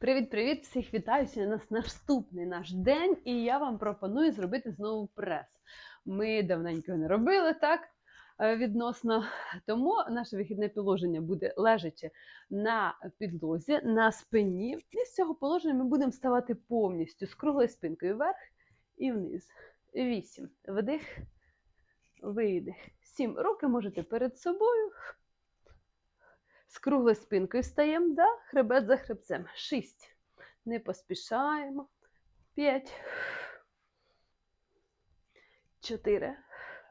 Привіт-привіт! Всіх вітаю! Сьогодні у нас наступний наш день, і я вам пропоную зробити знову прес. Ми давненько не робили так е, відносно, тому наше вихідне положення буде лежачи на підлозі, на спині. І з цього положення ми будемо ставати повністю з круглою спинкою вверх і вниз. Вісім. Вдих, видих. Сім. Руки можете перед собою. З круглою спинкою стаємо, да? хребет за хребцем. Шість. Не поспішаємо. П'ять. Чотири.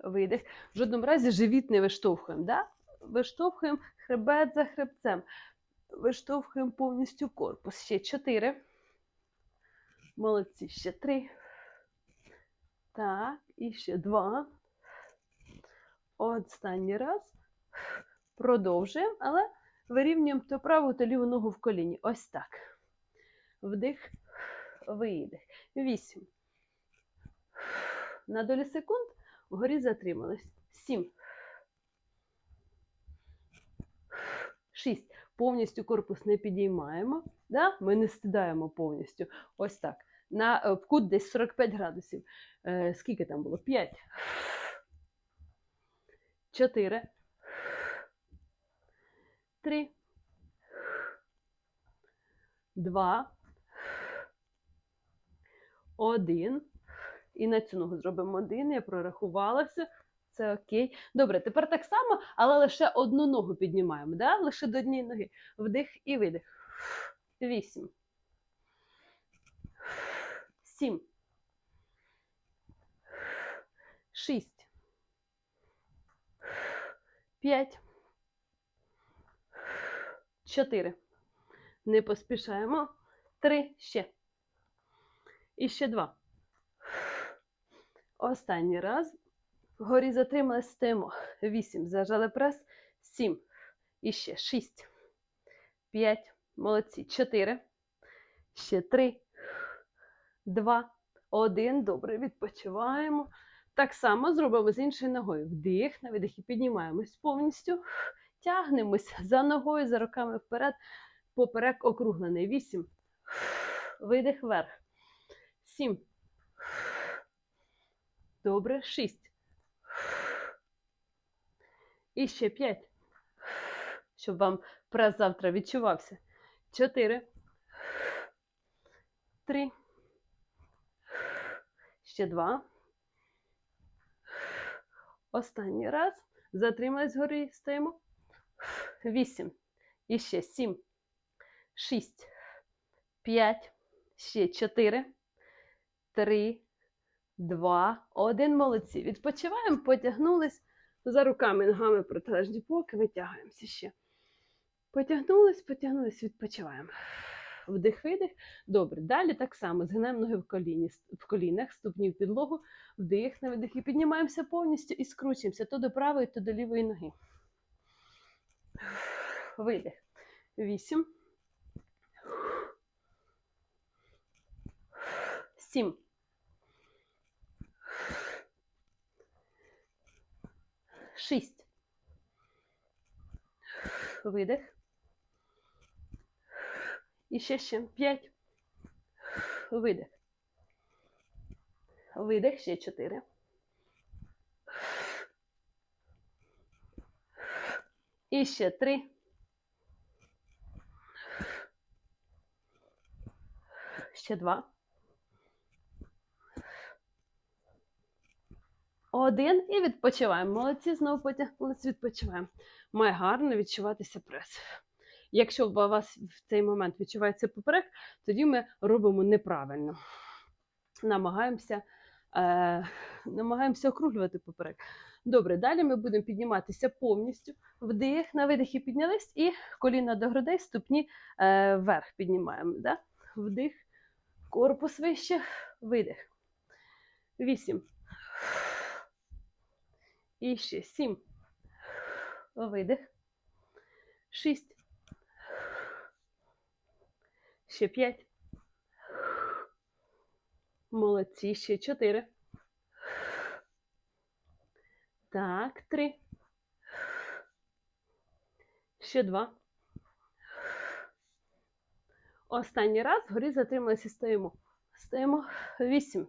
Видих. В жодному разі живіт не виштовхуємо. Да? Виштовхуємо хребет за хребцем. Виштовхуємо повністю корпус. Ще чотири. Молодці. Ще три. Так, і ще два. Останній раз. Продовжуємо, але вирівнюємо то праву, то ліву ногу в коліні. Ось так. Вдих, видих. Вісім. На долі секунд вгорі затримались. Сім. Шість. Повністю корпус не підіймаємо. Да? Ми не стидаємо повністю. Ось так. На е, кут десь 45 градусів. Е, скільки там було? П'ять. Чотири. Три. Два. Один. І на цю ногу зробимо один. Я прорахувалася. Це окей. Добре, тепер так само, але лише одну ногу піднімаємо. Да? Лише до однієї ноги. Вдих і видих. Вісім. Сім. Шість. П'ять. Чотири. Не поспішаємо. Три. Ще. І ще два. Останній раз. Вгорі затримали, стоїмо. Вісім. Зажали прес. Сім. І ще шість. П'ять. Молодці. Чотири. Ще три. Два. Один. Добре. Відпочиваємо. Так само зробимо з іншою ногою. Вдих, на видих і піднімаємось повністю. Тягнемось за ногою, за руками вперед. Поперек округлений. Вісім. Видих вверх. Сім. Добре. Шість. І ще п'ять. Щоб вам прес завтра відчувався. Чотири. Три. Ще два. Останній раз. Затримались згори, стоїмо. Вісім. І ще сім. Шість. П'ять. Ще чотири. Три. Два. Один. Молодці. Відпочиваємо, потягнулись за руками, ногами протилежні боки, витягуємося ще. Потягнулись, потягнулись, відпочиваємо. Вдих, видих. Добре. Далі так само. Згинаємо ноги в, коліні, в колінах, ступні в підлогу, вдих, на видих і піднімаємося повністю і скручуємося то до правої, то до лівої ноги. Видих. Вісім. Сім. Шість. Видих. І ще ще п'ять. Видих. Видих, ще чотири. І ще три. Ще два. Один і відпочиваємо. Молодці, знову потягнулись, відпочиваємо. Має гарно відчуватися прес. Якщо у вас в цей момент відчувається поперек, тоді ми робимо неправильно. Намагаємося, е, намагаємося округлювати поперек. Добре, далі ми будемо підніматися повністю. Вдих, на видихі піднялись і коліна до грудей, ступні е, вверх піднімаємо. Да? Вдих, корпус вище, видих. Вісім. І ще сім. Видих. Шість. Ще п'ять. Молодці. Ще чотири. Так, три. Ще два. Останній раз вгорі затрималися стоїмо. Стоїмо. Вісім.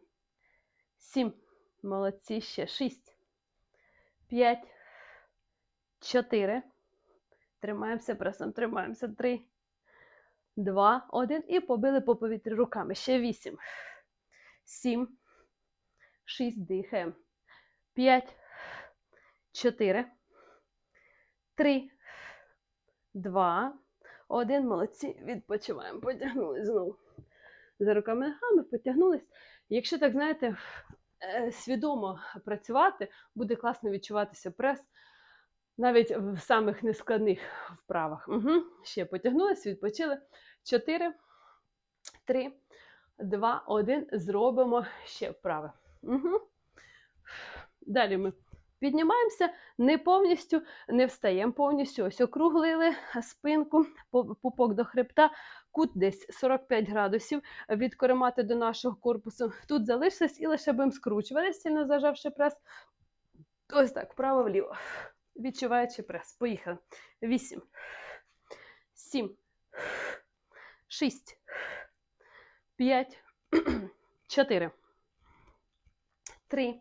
Сім. Молодці. Ще. Шість. П'ять. Чотири. Тримаємося пресом. Тримаємося. Три. Два. Один. І побили по повітрі руками. Ще вісім. Сім. Шість. Дихаємо. П'ять. Чотири. Три. Два. Один. Молодці. Відпочиваємо. Потягнулись знову. За руками ногами потягнулись. Якщо так знаєте, е, свідомо працювати, буде класно відчуватися прес навіть в самих нескладних вправах. Угу. Ще потягнулись, відпочили. Чотири, три, два, один. Зробимо ще вправи. Угу. Далі ми піднімаємося не повністю, не встаємо повністю. Ось округлили спинку, по- пупок до хребта, кут десь 45 градусів від коремати до нашого корпусу. Тут залишились і лише будемо скручуватися, сильно зажавши прес. Ось так, вправо-вліво. Відчуваючи прес. Поїхали. Вісім. Сім. Шість. П'ять. Чотири. Три.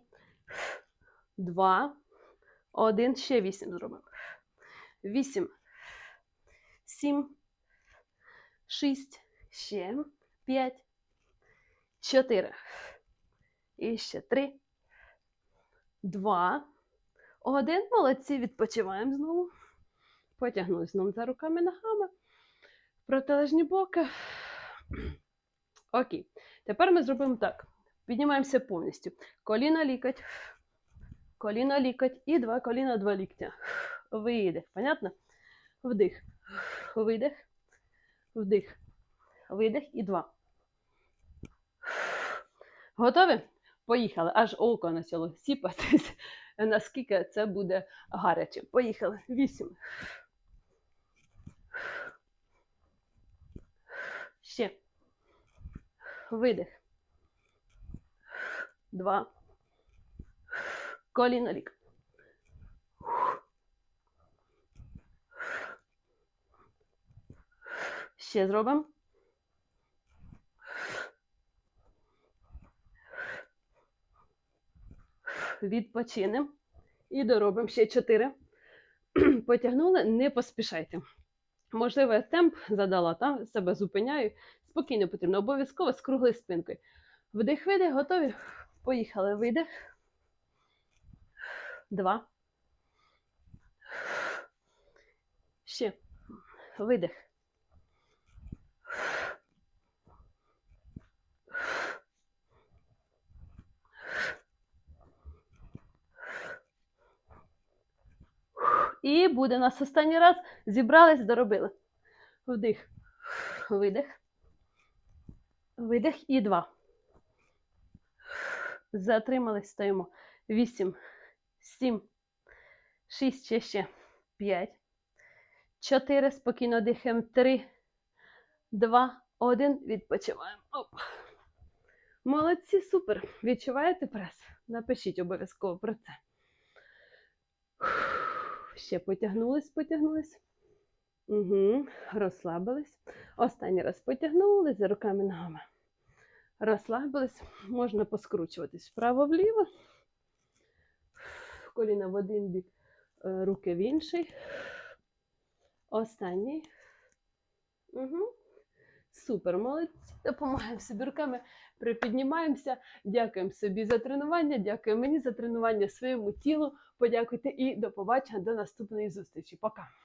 Два. Один. Ще вісім зробимо. Вісім. Сім. Шість. Ще. П'ять. Чотири. І ще три. Два. Один. Молодці. Відпочиваємо знову. Потягнули знову за руками ногами. Протилежні боки. Окей. Тепер ми зробимо так. Піднімаємося повністю. Коліна лікоть. Коліна лікоть. І два коліна, два ліктя. Видих. Понятно? Вдих. Видих. Вдих. Видих і два. Готові? Поїхали. Аж око почало сіпатись, наскільки це буде гаряче. Поїхали. Вісім. Ще. Видих. Два. Коліно лік. Ще зробимо. Відпочинемо. І доробимо ще чотири. Потягнули, не поспішайте. Можливо, я темп задала, та себе зупиняю. Спокійно потрібно, обов'язково з круглою спинкою. Вдих, видих, готові? Поїхали. Видих. Два. Ще. Видих. І буде у нас останній раз. Зібрались, доробили. Вдих. Видих. Видих і два. Затримались, стоїмо. Вісім, сім, шість, ще ще. П'ять. Чотири. Спокійно дихаємо. Три, два, один. Відпочиваємо. Оп. Молодці, супер. Відчуваєте прес? Напишіть обов'язково про це. Ще потягнулись, потягнулись. Угу. Розслабились. Останній раз потягнулись за руками ногами. Розслабились. Можна поскручуватись вправо-вліво. Коліна в один бік, е, руки в інший. Останній. Угу. Супер, молодці. Допомагаємо собі руками, припіднімаємося. Дякуємо собі за тренування, дякуємо мені за тренування своєму тілу. Подякуйте і до побачення, до наступної зустрічі. Пока!